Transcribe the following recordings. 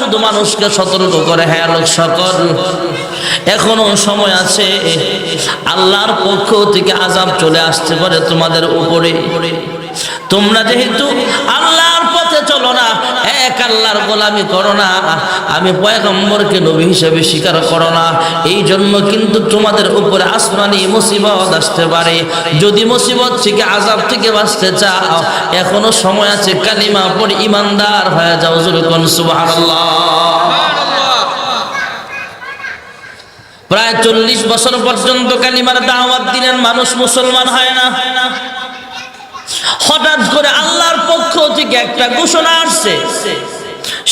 শুধু মানুষকে সতর্ক করে হ্যাঁ লোক, সকল। এখনও সময় আছে, আল্লাহর পক্ষ থেকে আজাব চলে আসতে পারে তোমাদের উপরে। তোমরা যেহেতু আল্লাহর পথে চলো না। এক আল্লাহর গোলামি করো না। আমি পয়গম্বরকে নবী হিসেবে স্বীকার করো না। এই জন্য কিন্তু তোমাদের উপরে আসমানি মুসিবত আসতে পারে। যদি মুসিবত থেকে আজাব থেকে বাঁচতে চাও, এখনও সময় আছে কালিমা পড়ে ইমানদার হয়ে যাও জুরুকন সুবহানাল্লাহ। প্রায় চল্লিশ বছর পর্যন্ত কালিমার দাওয়াত দিলেন, মানুষ মুসলমান হয় না। হঠাৎ করে আল্লাহর পক্ষ থেকে একটা ঘোষণা আসছে।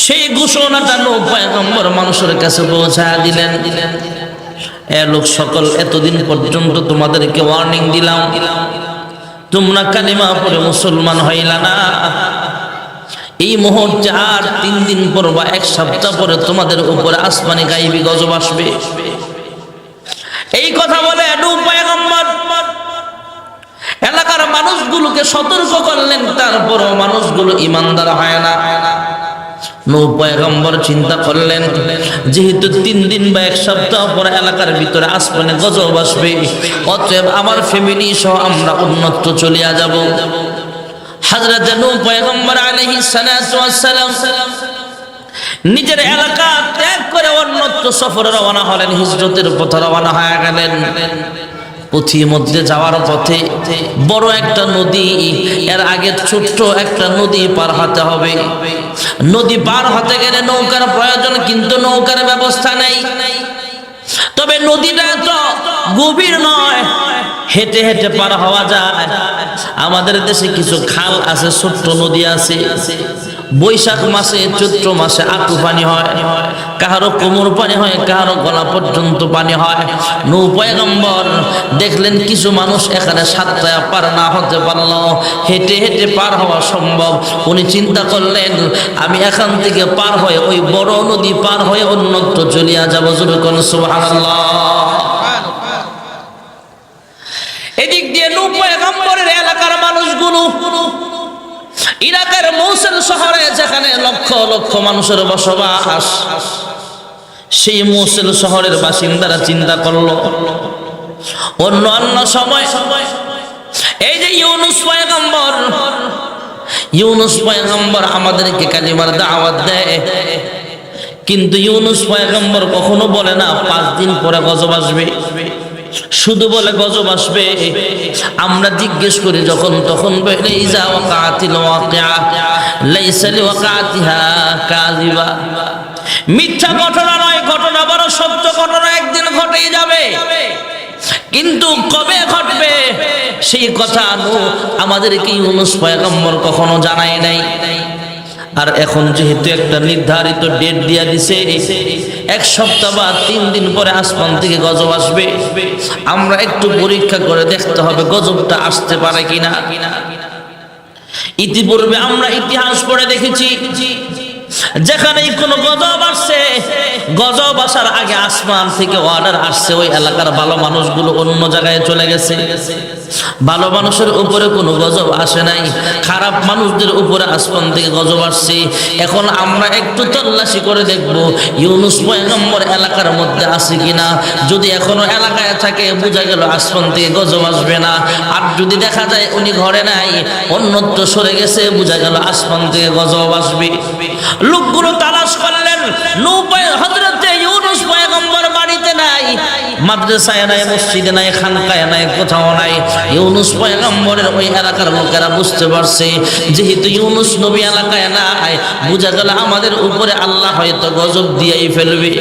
সেই ঘোষণাটা লোক পয়গম্বর মানুষের কাছে পৌঁছা দিলেন। দিলেন এ লোক সকল, এতদিন পর্যন্ত তোমাদেরকে ওয়ার্নিং দিলাম। তোমরা কালিমা পরে মুসলমান হইলা না। এই মুহূর্তে আর তিন দিন পর বা এক সপ্তাহ পরে তোমাদের উপরে আসমানি গাইবি গজব আসবে। এই কথা বলে নূহ পয়গম্বর এলাকার মানুষগুলোকে সতর্ক করলেন, তারপরও মানুষগুলো ইমানদার হয় না। চিন্তা করলেন, যেহেতু তিন দিন বা এক সপ্তাহ পর এলাকার ভিতরে আসমানে গজব আসবে, অতএব আমার ফ্যামিলি সহ আমরা উন্নত চলিয়া যাব। হাজরত নৌ পয়গম্বর আলাইহিস সালাতু ওয়াস সালাম নিজের এলাকা ত্যাগ করে অন্যত্র সফরে রওনা হলেন, হিজরতের পথে রওনা হয়ে গেলেন। পথি, মধ্যে যাওয়ার পথে বড় একটা নদী, এর আগে ছোট্ট একটা নদী পার হতে হবে। নদী পার হতে গেলে নৌকার প্রয়োজন, কিন্তু নৌকার ব্যবস্থা নেই। তবে নদীটা তো গভীর নয়, হেঁটে হেঁটে পার হওয়া যায়। আমাদের দেশে কিছু খাল আছে, ছোট্ট নদী আছে। বৈশাখ মাসে, চৈত্র মাসে আটু পানি হয়, কাহারো কোমর পানি হয়, কাহারো গলা পর্যন্ত পানি হয়। নৌ পয়গম্বর দেখলেন কিছু মানুষ এখানে সাতটায় পার না হতে পারল। হেঁটে হেঁটে পার হওয়া সম্ভব। উনি চিন্তা করলেন, আমি এখান থেকে পার হয়ে ওই বড় নদী পার হয়ে অন্যত্র চলিয়া যাব। যাব জুরুকন সুবহানাল্লাহ। এদিক দিয়ে নূহ পয়গম্বরের এলাকার মানুষগুলো ইরাকের মৌসেল শহরে যেখানে লক্ষ লক্ষ মানুষের বসবাস, সেই মৌসেল শহরের বাসিন্দারা চিন্তা করল, অন্য অন্য সময়, এই যে ইউনুস পয়গম্বর ইউনুস পয়গম্বর আমাদেরকে কালিমার দাওয়াত দেয়, কিন্তু ইউনুস পয়গম্বর কখনো বলে না, পাঁচ দিন পরে গজব আসবে। শুধু বলে গজব আসবে। আমরা জিজ্ঞেস করি যখন, তখন বলে ইজা ওয়াকাতিল ওয়াকিআ লাইসা লিওয়াকাতিহা কাযিবা। মিথ্যা ঘটনা নয়, ঘটনা বড় সত্য, ঘটনা একদিন ঘটেই যাবে। কিন্তু কবে ঘটবে, সেই কথা আমাদেরকে ইউনুস পয়গম্বর কখনো জানায় নাই। আর এখন যেহেতু একটা নির্ধারিত ডেট দিয়া দিছে, এক সপ্তাহ বা তিন দিন পরে আসমান থেকে গজব আসবে। আমরা একটু পরীক্ষা করে দেখতে হবে গজবটা আসতে পারে কিনা। ইতিপূর্বে আমরা ইতিহাস পড়ে দেখেছি যেখানেই কোনো গজব আসছে, গজব আসার আগে আসমান থেকে অর্ডার আসছে, ওই এলাকার ভালো মানুষগুলো অন্য জায়গায় চলে গেছে। ভালো মানুষের উপরে কোনো গজব আসে নাই, খারাপ মানুষদের উপরে আসমান থেকে গজব আসছে। এখন আমরা একটু তল্লাশি করে দেখব, ইউনুস পয়গম্বর এলাকার মধ্যে আছে কিনা? যদি এখনও এলাকায় থাকে, বোঝা গেল আসমান থেকে গজব আসবে না। আর যদি দেখা যায় উনি ঘরে নাই, অন্যত্র সরে গেছে, বোঝা গেল আসমান থেকে গজব আসবে। লোকগুলো তালাশ করলেন বাড়িতে নাই নাই নাই কোথাও নাই। ওই এলাকার লোকেরা বুঝতে পারছে, যেহেতু ইউনুস নবী এলাকায় বোঝা আমাদের উপরে আল্লাহ হয়তো গজব দিয়েই ফেলবে।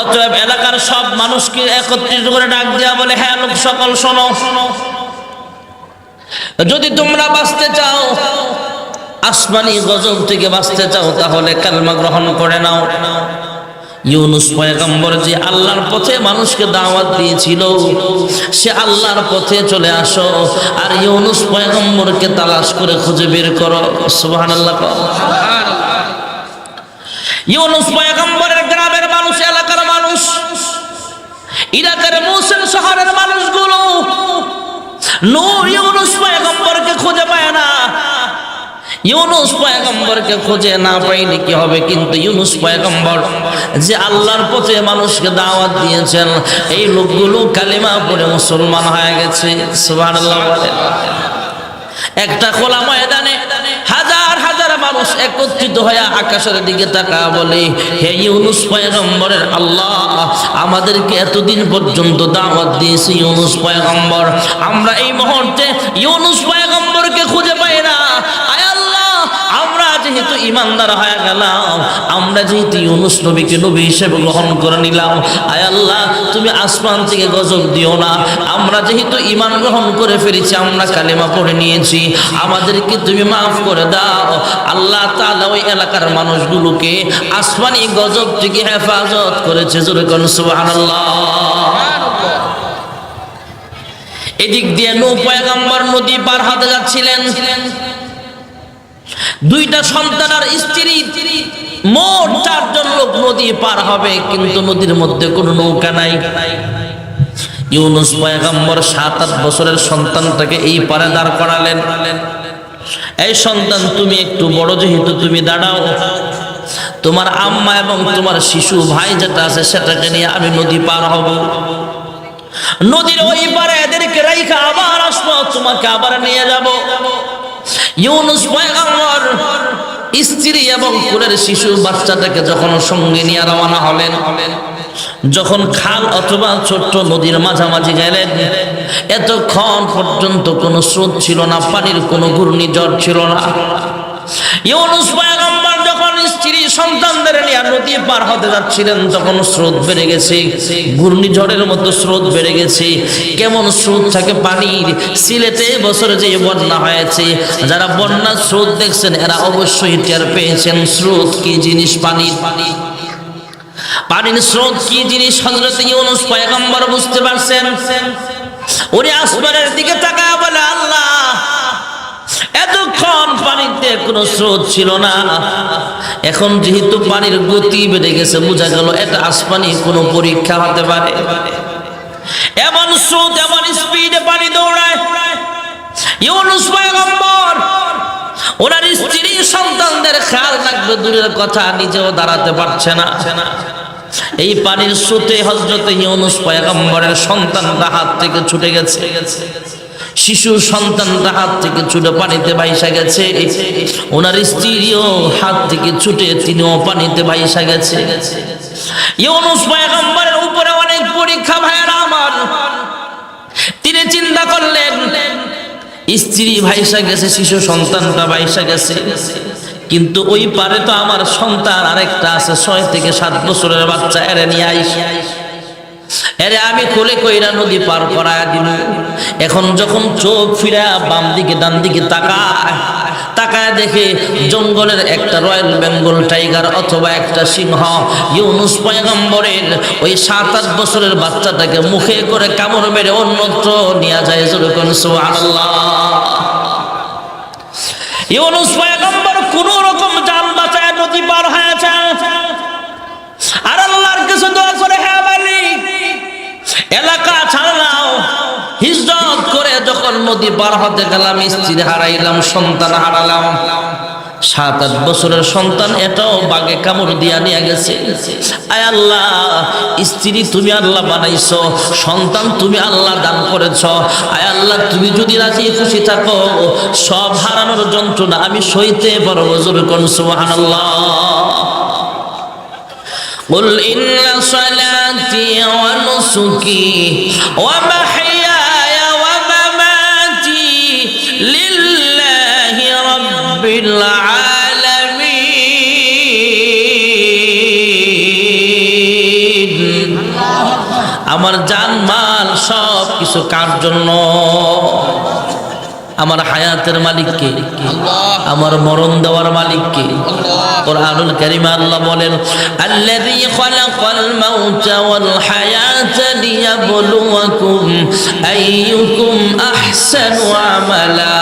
অতএব এলাকার সব মানুষকে একত্রিত করে ডাক দেওয়া বলে হ্যাঁ লোক, সকল শোনো। যদি তোমরা বাঁচতে চাও আসমানি গজব থেকে বাঁচতে চাও, তাহলে কালমা গ্রহণ করে নাও। ইউনুস পয়গম্বর যে আল্লাহর পথে মানুষকে দাওয়াত দিয়েছিল, সে আল্লাহর পথে চলে আসো, আর ইউনুস পয়গম্বরকে তালাশ করে খুঁজে বের করো। সুবহানাল্লাহ। ইউনুস পয়গম্বরের গ্রামের মানুষ, এলাকার মানুষ, ইরাকের মুসলিম শহরের মানুষগুলো, নূর ইউনুস পয়গম্বরকে খুঁজে পায় না। ইউনুস পয়গম্বরকে খুঁজে না পাইলে কি হবে? কিন্তু ইউনুস পয়গম্বর যে আল্লাহর পথে মানুষকে দাওয়াত দিয়েছেন, এই লোকগুলো কালিমা পড়ে মুসলমান হয়ে গেছে। সুবহানাল্লাহ বলেন। একটা খোলা ময়দানে হাজার হাজার মানুষ একত্রিত হয়ে আকাশের দিকে তাকা বলে, হে ইউনুস পয়গম্বরের আল্লাহ, আমাদেরকে এতদিন পর্যন্ত দাওয়াত দিয়েছে ইউনুস পয়গম্বর। আমরা এই মুহূর্তে ইউনুস পয়গম্বরকে যেহেতু ইমানদার হয়ে গেলাম। আমরা যেহেতু ইউনুস নবীকে নবী হিসেবে গ্রহণ করে নিলাম। আয় আল্লাহ, তুমি আসমান থেকে গজব দিও না। আমরা যেহেতু ইমান গ্রহণ করে ফেলেছি, আমরা কালেমা পড়ে নিয়েছি। আমাদেরকে তুমি মাফ করে দাও। আল্লাহ তাআলা ওই এলাকার মানুষগুলোকে আসমানি গজব থেকে হেফাজত করেছে। জোরে কোন সুবহানাল্লাহ। এদিক দিয়ে নৌ পয়গম্বর নদী পার হাতে যাচ্ছিলেন। দুইটা সন্তান আর স্ত্রী, মোট চারজন লোক নদী পার হবে, কিন্তু নদীর মধ্যে কোনো নৌকা নাই। ইউনুস পয়গম্বর সাত আট বছরের সন্তানটাকে এই পারে দাঁড় করালেন। এই সন্তান, তুমি একটু বড় যেহেতু তুমি দাঁড়াও। তোমার আম্মা এবং তোমার শিশু ভাই যেটা আছে সেটাকে নিয়ে আমি নদী পার হব। নদীর ওই পারে এদেরকে রাইখা আবার আসব তোমাকে আবার নিয়ে যাব। ইউনুস পয়গম্বর স্ত্রী এবং কুলের শিশু বাচ্চাটাকে যখন সঙ্গে নিয়ে রওনা হলেন, যখন খাল অথবা ছোট্ট নদীর মাঝামাঝি গেলেন, এতক্ষণ পর্যন্ত কোনো স্রোত ছিল না, পানির কোনো ঘূর্ণিঝড় ছিল না। ইউনুস স্ত্রী সন্তানদের নিয়ে নদী পার হতে যাচ্ছিলেন, তখন স্রোত বেড়ে গেছে। ঘূর্ণিঝড়ের মতো স্রোত বেড়ে গেছে। কেমন স্রোত থাকে পানির সিলেটে বছরে যে বন্যা হয়েছে। যারা বন্যার স্রোত দেখছেন, এরা অবশ্যই টের পেয়েছেন। স্রোত কি জিনিস পানির? পানি পানির স্রোত কি জিনিস? হজরত ইউনুস পয়গম্বর বুঝতে পারছেন? উনি আসমানের দিকে তাকায় বলে, আল্লাহ, এতক্ষণ পানিতে কোনো স্রোত ছিল না। এখন যেহেতু পানির গতি বেড়ে গেছে, বোঝা গেল এটা আসমানি কোনো পরীক্ষা হতে পারে। এমন স্রোত, এমন স্পিডে পানি দৌড়ায়। ওনার স্ত্রী সন্তানদের খেয়াল রাখবে, দূরের কথা নিজেও দাঁড়াতে পারছে না। এই পানির স্রোতে হজরত ইউনুস পয়গম্বরের সন্তানটা হাত থেকে ছুটে গেছে। শিশু সন্তানটা হাত থেকে ছুটে পানিতে ভাইসা গেছে। ওনার স্ত্রীও হাত থেকে ছুটে তিনিও পানিতে ভাইসা গেছে। ইউনুস পয়গম্বরের উপরে অনেক পরীক্ষা, ভাইয়েরা আমার। তিনি চিন্তা করলেন, স্ত্রী ভাইসা গেছে, শিশু সন্তানটা ভাইসা গেছে। কিন্তু ওই পারে তো আমার সন্তান আরেকটা আছে, ছয় থেকে সাত বছরের বাচ্চা, এরে নিয়ে আইস। এরে আমি কোলে কইরা নদী পার করায় দিল এখন যখন চোখ ফিরা বাম দিকে ডান দিকে তাকায় তাকায় দেখে জঙ্গলের একটা রয়্যাল বেঙ্গল টাইগার অথবা একটা সিংহ। ইউনুস পয়গম্বরের ওই সাত আট বছরের বাচ্চাটাকে মুখে করে কামড় মেরে অন্যত্র নিয়ে যায় যেরকম সুবহানাল্লাহ। ইউনুস পয়গম্বর কোন রকম জান বাঁচায় নদী পার হয়েছে। আর আল্লাহর কিছু দোয়া করে হ্যাঁ মালিক এলাকা ছাড়লাও। হিজরত করে যখন নদী পার হতে গেলাম স্ত্রী হারাইলাম, সন্তান হারালাম। সাত, আট বছরের সন্তান এটাও বাগে কামড় দিয়া নিয়ে গেছে। আয় আল্লাহ, স্ত্রী তুমি আল্লাহ বানাইছ, সন্তান তুমি আল্লাহ দান করেছ। আয় আল্লাহ, তুমি যদি রাজি খুশি থাকো, সব হারানোর যন্ত্রণা আমি সইতে পারব। জোরে কোন, সুবহানাল্লাহ। قل إن صلاتي ونسكي ومحياي ومماتي لله رب العالمين আমার জান মাল সব কিছু কার জন্য আমার হায়াতের মালিককে, আমার মরণ দেওয়ার মালিককে। কোরআনুল কারীমে আল্লাহ বলেন, আল্লাযী খালাকাল মাউতা ওয়াল হায়াতা লিয়াবলুয়াকুম আইয়ুকুম আহসানু আমালা,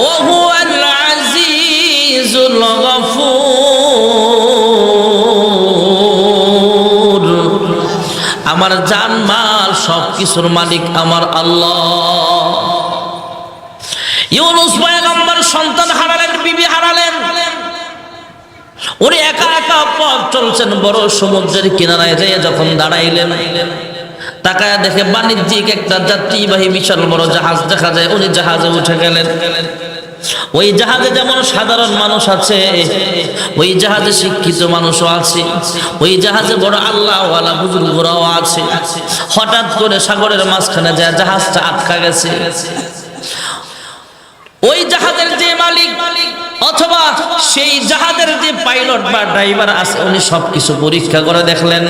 ওয়া হুয়াল আজিজুল গফুর। আমার জান মাল সব কিছুর মালিক আমার আল্লাহ। ইউনুস পয়গম্বর সন্তান হারালেন, বিবি হারালেন। উনি একা একা পথ চলছেন, বড় সমুদ্রের কিনারায় যেয়ে যখন দাঁড়াইলেন, তাকায় দেখে বাণিজ্যিক একটা যাত্রীবাহী বিশাল বড় জাহাজ দেখা যায়, উনি জাহাজে উঠে গেলেন। ওই জাহাজে যেমন সাধারণ মানুষ আছে, ওই জাহাজে শিক্ষিত মানুষও আছে, ওই জাহাজে বড় আল্লাহওয়ালা বুজুর্গরাও আছে। হঠাৎ করে সাগরের মাঝখানে যায়, জাহাজটা আটকা গেছে। ওই জাহাজের যে মালিক অথবা সেই জাহাজের যে পাইলট বা ড্রাইভার আছে, উনি সবকিছু পরীক্ষা করে দেখলেন।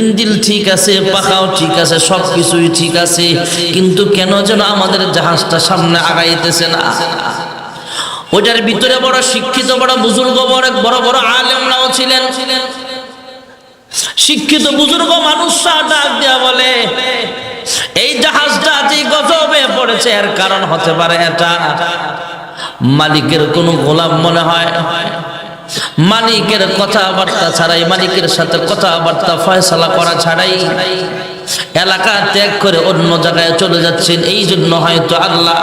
ইঞ্জিল ঠিক আছে, পাখাও ঠিক আছে, সবকিছুই ঠিক আছে, কিন্তু কেন যেন আমাদের জাহাজটা সামনে আগাইতেছে না? ওইটার ভিতরে বড় শিক্ষিত, বড় বুজুর্গ, বড় বড় বড় আলেমরাও ছিলেন। ছিলেন শিক্ষিত, বুজুর্গ মানুষরা ডাক দেয়া বলে, এই জাহাজটা গজবে পড়েছে, এর কারণ হতে পারে এটা। মালিকের কোন গোলাম মনে হয়। মালিকের কথাবার্তা ছাড়াই, মালিকের সাথে কথাবার্তা, ফয়সালা করা ছাড়াই এলাকা ত্যাগ করে অন্য জায়গায় চলে যাচ্ছেন। এই জন্য হয়তো আল্লাহ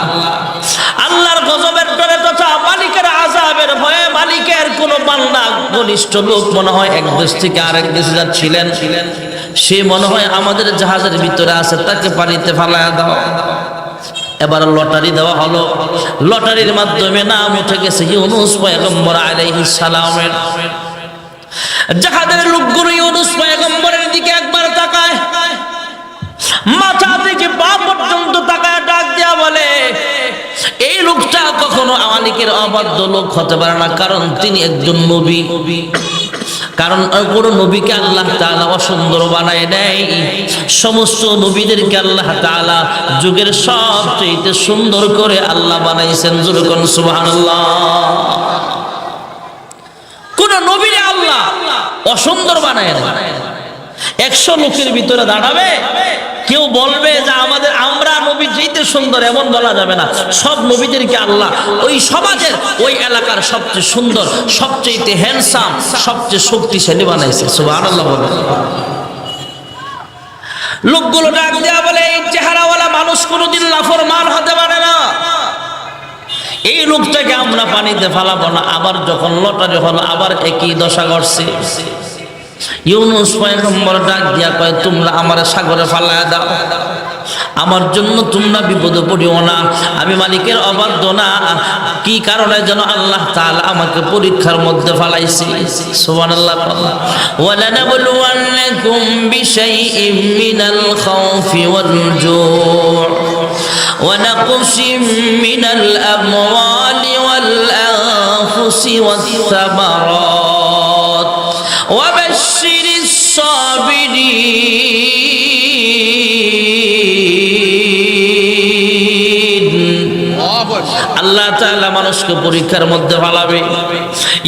আল্লাহর গজবের ডরে তথা মালিকের আজাবের ভয়ে মালিকের কোন বান্দা ঘনিষ্ঠ লোক মনে হয় এক দেশ থেকে আরেক দেশে যাচ্ছিলেন। সে মনে হয় আমাদের জাহাজের ভিতরে আছে, তাকে পানিতে ফালায় দাও। এবার লটারি দেওয়া হলো। লটারির মাধ্যমে নাম উঠে গেছে ইউনুস পয়গম্বর আলাইহিস সালামের। জাহাজের লোকগুলো ইউনুস পয়গম্বরের দিকে একবার তাকায়। মাথা থেকে পা পর্যন্ত তাকায়, ডাক দেয়া বলে লোকটা কখনো মালিকের অবাধ্য লোক হতে পারে না, কারণ তিনি একজন নবী। কারণ কোনো নবীকে আল্লাহ তাআলা অসুন্দর বানায় দেয় সমস্ত নবীদেরকে আল্লাহ তাআলা যুগের সবচেয়ে সুন্দর করে আল্লাহ বানাইছেন জুরকন সুবহানাল্লাহ। কোন নবীরে আল্লাহ অসুন্দর বানায় না একশো লোকের ভিতরে দাঁড়াবে। কেউ বলবে যে আমাদের আমরা নবী যেতে সুন্দর, এমন বলা যাবে না। সব নবীদেরকে আল্লাহ ওই সমাজের ওই এলাকার সবচেয়ে সুন্দর সবচেয়ে হ্যান্ডসাম সবচেয়ে শক্তিশালী বানাইছে। লোকগুলো ডাক দেওয়া বলে, এই চেহারাওয়ালা মানুষ কোনোদিন লাফরমান হতে পারে না। এই লোকটাকে আমরা পানিতে ফালাবো না। আবার যখন লটারি হলো আবার একই দশা ঘটছে। ইউনুস পয়গম্বর ডাক দিয়া কয় তোমরা আমার সাগরে ফালায় দাও আমার জন্য তোমরা বিপদে পড়িও না আমি মালিকের অবাধ্য না কি কারণে যেন আল্লাহ তাআলা আমাকে পরীক্ষার মধ্যে ফালাইছে সুবহানাল্লাহ ওয়ালানাবলুওয়ান্নাকুম বিশাইইম মিনাল খাউফি ওয়াল জু' ونقص من الأموال والأنفس والثمرات وبشر الصابرين আল্লাহ তাআলা মানুষকে পরীক্ষার মধ্যে ফেলাবে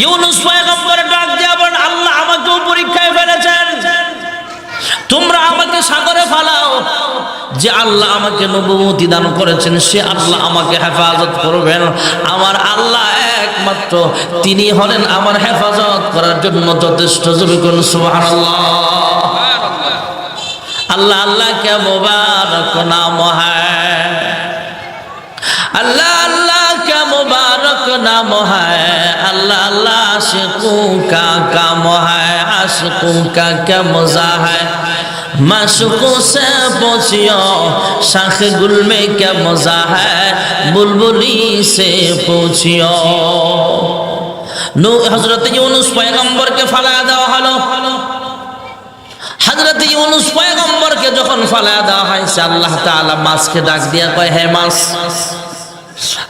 ইউনুস পয়গম্বরের ডাক দিয়া বলেন আল্লাহ আমাকেও পরীক্ষায় ফেলেছেন তোমরা আমাকে সাগরে ফালাও যে আল্লাহ আমাকে নবমতি দান করেছেন, সে আল্লাহ আমাকে হেফাজত করবেন। আমার আল্লাহ একমাত্র, তিনি হলেন আমার হেফাজত করার জন্য যথেষ্ট জরুরি সুবাহ আল্লাহ আল্লাহ কে মোবারক নাম আল্লাহ আল্লাহ কে মোবারক নাম আল্লাহ আল্লাহ আশকু কা কাম হ্যায় আশিকু কা কে মজা হায়। माशुकों से पूछियो शाख गुल में क्या मजा है बुलबुली से पूछियो नो हजरत यूनुस पैगंबर के फला দেওয়া হলো হজরত ইউনুস পয়গম্বরকে যখন ফালা দেওয়া হয়েছে আল্লাহ তাআলা মাছকে ডাক দিয়া কয় হে মাছ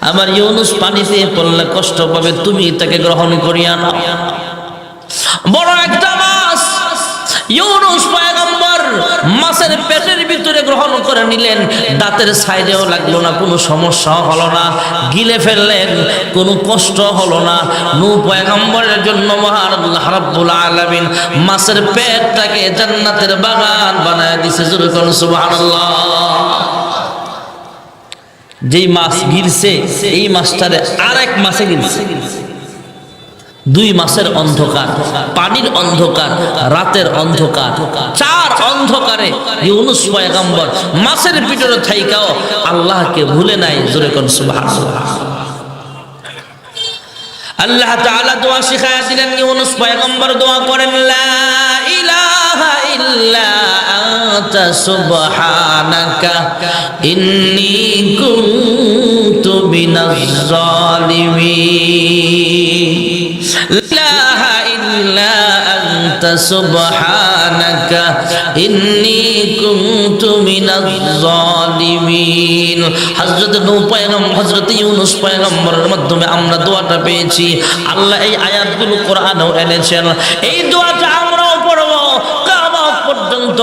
আমার ইউনুস পানিতে পড়লে কষ্ট পাবে তুমি তাকে গ্রহণ করিয়া নাও বড় একটা মাছ ইউনুস পয়গম্বর মাছের পেটের ভিতরে গ্রহণ করে নিলেন। দাঁতের সাইডেও লাগল না, কোনো সমস্যা হলো না। গিলে ফেললেন, কোনো কষ্ট হলো না। নু পয়গম্বরের জন্য মহান আল্লাহ রাব্বুল আলামিন মাছের পেটটাকে জান্নাতের বাগান বানায় দিছে জোরে সুবহানাল্লাহ। যেই মাছ গিলছে, এই মাছটারে আর এক মাছে গিলছে। দুই মাসের অন্ধকার, পানির অন্ধকার, রাতের অন্ধকার, চার অন্ধকারে ইউনুস পয়গম্বর মাসের পিঠের থাইকাও আল্লাহকে ভুলে নাই, জোরে কোন সুবহানাল্লাহ। আল্লাহ তাআলা দোয়া শিখায়া দিলেন, ইউনুস পয়গম্বর দোয়া করেন, লা ইলাহা ইল্লা আনতা সুবহানাকা, ইন্নী কুনতু মিনাজ জালিমিন সুবহানাকা, ইন্নী কুনতু মিনাজ জালিমিন। হযরত নূহ পয়গম্বর, হযরত ইউনুস পয়গম্বরের মাধ্যমে আমরা দোয়াটা পেয়েছি। আল্লাহ এই আয়াতগুলো কোরআনেও এনেছেন। এই দোয়াটা আমরাও পড়ব। পর্যন্ত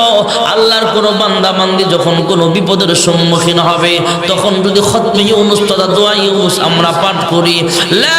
আল্লাহর কোন বান্দা বান্দি যখন কোন বিপদের সম্মুখীন হবে, তখন যদি খতমে ইউনুস তথা দোয়া আমরা পাঠ করি, লা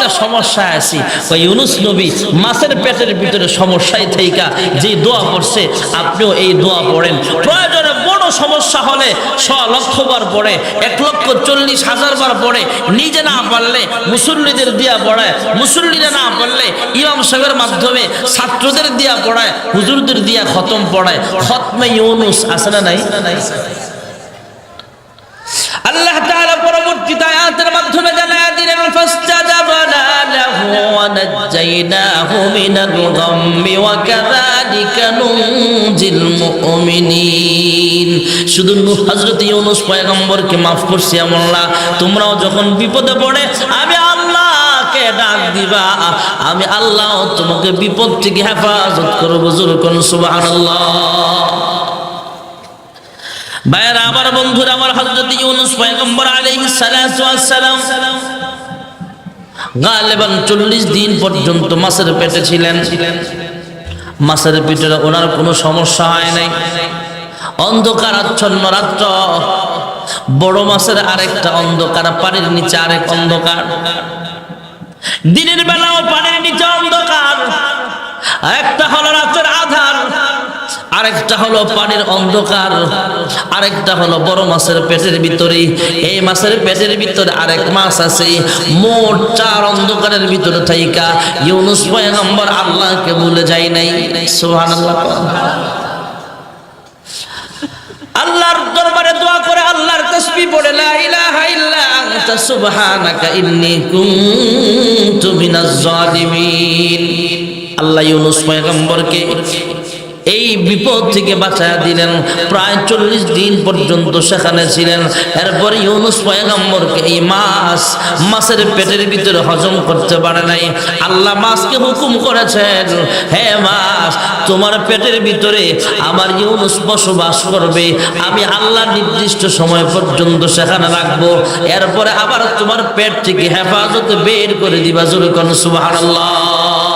একটা সমস্যা আছি। ওই ইউনুস নবী, মাছের পেটের ভিতরে সমস্যায় থেইকা যে দোয়া পড়ছে, আপনিও এই দোয়া পড়েন। প্রয়োজনে বড় সমস্যা হলে ছ লক্ষ বার পড়ে, এক লক্ষ চল্লিশ হাজার বার পড়ে, নিজে না পারলে মুসল্লিদের দিয়া পড়ায়, মুসল্লিরা না পারলে ইমাম সাহেবের মাধ্যমে ছাত্রদের দিয়া পড়ায়, হুজুরদের দিয়া খতম পড়ায়। খতমে ইউনুস আছে না নাই আল্লাহ তাআলা পরবর্তীতে আয়াতের মাধ্যমে জানায়া দিলেন ফাস্তাজাবনা লাহু শুধু হযরত ইউনুস পয়গম্বরকে করছি আল্লাহ তোমরাও যখন বিপদে পড়ে, আমি আল্লাহকে ডাক দিবা, আমি আল্লাহ তোমাকে বিপদ থেকে হেফাজত করব। জোর কোন সুবহানাল্লাহ। আমার আমার হযরত ইউনুস পয়গম্বর সালাতু ওয়াস সালাম গালেবান 40 দিন পর্যন্ত মাছের পেটে ছিলেন। মাছের পেটে ওনার কোনো সমস্যা হয় নাই। অন্ধকার আচ্ছন্ন রাত্র, বড় মাছের আরেকটা অন্ধকার, পানির নিচে আরেক অন্ধকার। দিনের বেলাও পানির নিচে অন্ধকার, একটা হলো রাতের আধার আরেকটা হলো পানির অন্ধকার, আরেকটা হলো বড় মাছের পেটের ভিতরে। এই মাছের পেটের ভিতরে আরেক মাছ আছে, মোট চার অন্ধকারের ভিতরে থাইকা। ইউনুস পয়গম্বর আল্লাহকে ভুলে যাই নাই। সুবহানাল্লাহ। আল্লাহর দরবারে দোয়া করে আল্লাহর তাসবিহ পড়ে, লা ইলাহা ইল্লা আনতা, সুবহানাকা ইন্নী কুনতু মিনাজ জালিমিন আল্লাহ ইউনুস পয়গম্বরকে এই বিপদ থেকে বাঁচায় দিলেন। প্রায় চল্লিশ দিন পর্যন্ত সেখানে ছিলেন। এরপর ইউনুস পয়গম্বরকে এই মাছ, মাছের পেটের ভিতরে হজম করতে পারে নাই। আল্লাহ মাছকে হুকুম করেছেন, হে মাছ, তোমার পেটের ভিতরে আমার ইউনুস বসবাস করবে। আমি আল্লাহ নির্দিষ্ট সময় পর্যন্ত সেখানে রাখব। এরপরে আবার তোমার পেট থেকে হেফাজতে বের করে দিবা। জোরে সুবহানাল্লাহ।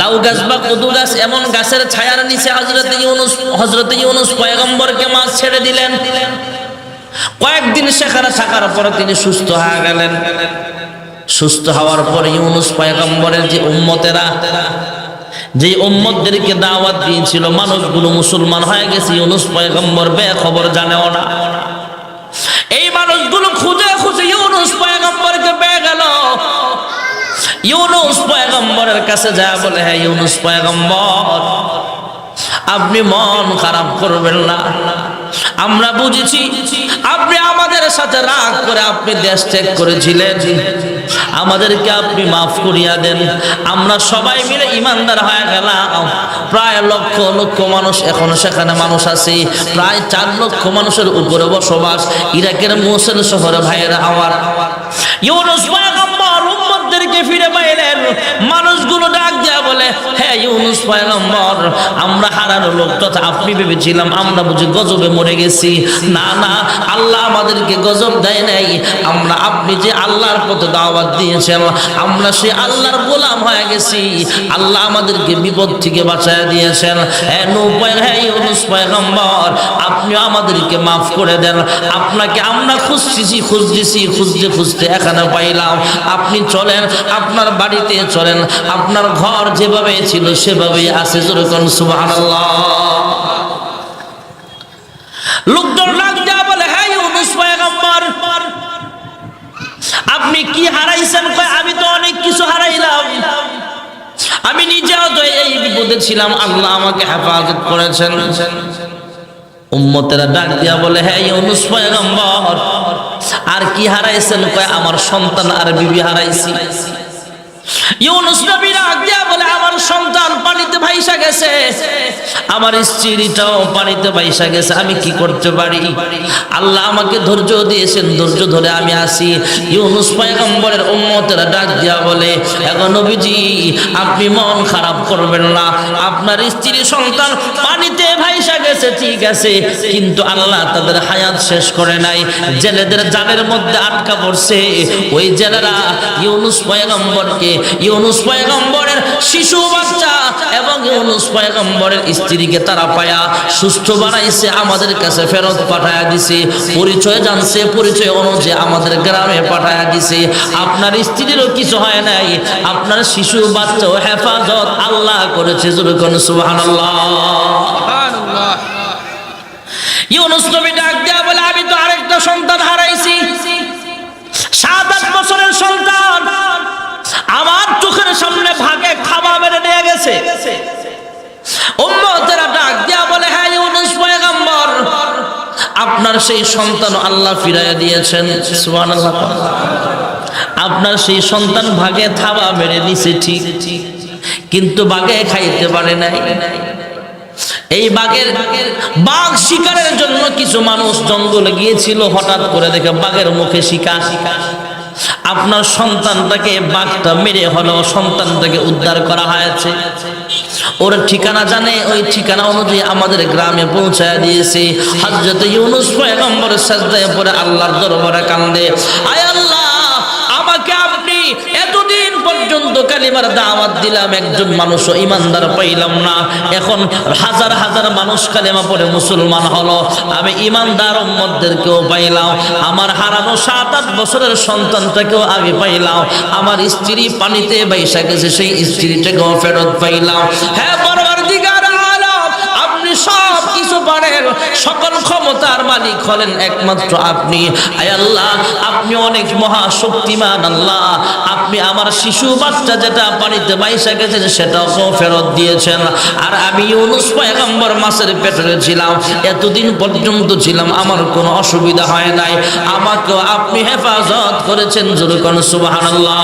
লাউ গাছ বা কদু গাছ এমন গাছের ছায়ার নিচে হজরত ইউনুস হজরত ইউনুস পয়গম্বরকে মাছ ছেড়ে দিলেন। কয়েকদিন সেখানে থাকার পর তিনি সুস্থ হয়ে গেলেন। সুস্থ হওয়ার পর ইউনুস পয়গম্বরের যে উম্মতেরা, যে উম্মতদেরকে দাওয়াত দিয়েছিল, মানুষগুলো মুসলমান হয়ে গেছে, ইউনুস পয়গম্বর বে খবর জানেও না। এই মানুষগুলো খুঁজে খুঁজে ইউনুস পয়গম্বরকে পেয়ে গেল। ইউনুস পয়গম্বরের কাছে যায় বলে হ্যাঁ ইউনুস পয়গম্বর, আপনি মন খারাপ করবেন না। আমরা বুঝেছি, আপনি আমাদের সাথে রাগ করে আপনি দেশ ত্যাগ করেছিলেন। আমাদেরকে আপনি মাফ করিয়া দেন। আমরা সবাই মিলে ইমানদার হয়ে গেলাম। প্রায় লক্ষ লক্ষ মানুষ এখনও সেখানে মানুষ আছে। প্রায় চার লক্ষ মানুষের উপরে বসবাস। ইরাকের মোসেল শহরে ভাইয়েরা আমার। ইউনুস ফিরে পাইলেন। মানুষগুলো ডাক দেয়া বলে ইউনুস পয়গম্বর, আমরা হারানো লোক তথা আপনি ভেবেছিলাম আমরা বুঝি গজবে মরে গেছি। না না, আল্লাহ আমাদেরকে গজব দেয় নাই। আমরা, আপনি যে আল্লাহর পথে দাওয়াত দিয়েছেন, আমরা সে আল্লাহর গোলাম হয়ে গেছি। আল্লাহ আমাদেরকে বিপদ থেকে বাঁচায় দিয়েছেন। হ্যাঁ নৌপায় হ্যাঁ ইউনুস পয়গম্বর আপনি আমাদেরকে মাফ করে দেন। আপনাকে আমরা খুঁজতেছি খুঁজতেছি, খুঁজতে খুঁজতে এখানে পাইলাম। আপনি চলেন, আপনার বাড়িতে চলেন। আপনার ঘর যেভাবে ছিল সেভাবেই আছে যেরকম সুবহানাল্লাহ। লোকজন ডাক বলে হ্যাঁ আপনি কি হারাইছেন? কয়, আমি তো অনেক কিছু হারাইলাম। আমি নিজেও তো এই বিপদে ছিলাম। আল্লাহ আমাকে হেফাজত করেছেন। উম্মতেরা ডাক দিয়া বলে হ্যাঁ আর কি হারাইছেন? কয়, আমার সন্তান আর বিবি হারাইছি। ইউনুস বলে আমার সন্তান পানিতে ভাইসা গেছে। আমার স্ত্রীটাও পানিতে ভাইসা গেছে, আমি কি করতে পারি? আল্লাহ আমাকে ধৈর্য দিয়েছেন, ধৈর্য ধরে আমি আসি। ইউনুস উম্মতেরা ডাক দিয়া বলে এখন আপনি মন খারাপ করবেন না। আপনার স্ত্রী সন্তান পানিতে ভাইসা গেছে, ঠিক আছে, কিন্তু আল্লাহ তাদের হায়াত শেষ করে নাই। জেলেদের জালের মধ্যে আটকা পড়ছে। ওই জেলেরা ইউনুস পয়গম্বরকে ইউনুস পয়গম্বরের শিশু বাচ্চা এবং ইউনুস পয়গম্বরের স্ত্রীকে তারা পায়া সুস্থ বানাইছে, আমাদের কাছে ফেরত পাঠায়া দিছে। পরিচয় জানছে, পরিচয় অনুযায়ী আমাদের গ্রামে পাঠায়া দিছে। আপনার স্ত্রীরও কিছু হয় নাই, আপনার শিশু বাচ্চাও হেফাজত আল্লাহ করেছে ইউনুস ডাক বলে, আমি তো আরেকটা সন্তান হারাইছি। সাত আট বছরের সন্তান আমার চোখের সামনে ভাগে খাবার মেরে নিয়ে গেছে। উম্মতেরা ডাক বলে হ্যাঁ ইউনুস পয়গম্বর, আপনার সেই সন্তান আল্লাহ ফিরাইয়া দিয়েছেন। সুবহানাল্লাহ। আপনার সেই সন্তান ভাগে থাবা মেরে দিছে ঠিক, কিন্তু বাগে খাইতে পারে নাই। এই বাঘের বাঘ শিকারের জন্য কিছু মানুষ জঙ্গলে গিয়েছিল, হঠাৎ করে দেখে বাঘের মুখে শিকার। আপনার সন্তানটাকে বাঘটা মেরে হলো, সন্তানটাকে উদ্ধার করা হয়েছে। ওর ঠিকানা জানে, ওই ঠিকানা অনুযায়ী আমাদের গ্রামে পৌঁছায় দিয়েছে। হাজরত ইউনুস পয়গম্বরের সাজদায় পরে আল্লাহর দরবারে কান্দে, আয় আল্লাহ, আমাকে আপনি এতদিন পর্যন্ত কালিমার দাওয়াত দিলাম, একজন মানুষও ইমানদার পাইলাম না। এখন হাজার হাজার মানুষ কালিমা পড়ে মুসলমান হলো, আমি ইমানদার উম্মতদেরকেও পাইলাম, আমার হারানো সাত আট বছরের সন্তানটাকেও আমি পাইলাম, আমার স্ত্রী পানিতে বাইসা গেছে, সেই স্ত্রীটাকেও ফেরত পাইলাম। হ্যাঁ সকল ক্ষমতার মালিক হলেন একমাত্র আপনি। আয় আল্লাহ, আপনি অনেক মহাশক্তিমান আল্লাহ। আপনি আমার শিশু বাচ্চা যেটা পানিতে বাইসা গেছে সেটাও ফেরত দিয়েছেন। আর আমি ইউনুস পয়গম্বর মাসের পেটে ছিলাম, এতদিন পর্যন্ত ছিলাম, আমার কোনো অসুবিধা হয় নাই। আমাকেও আপনি হেফাজত করেছেন, জোর কোন সুবহানাল্লাহ।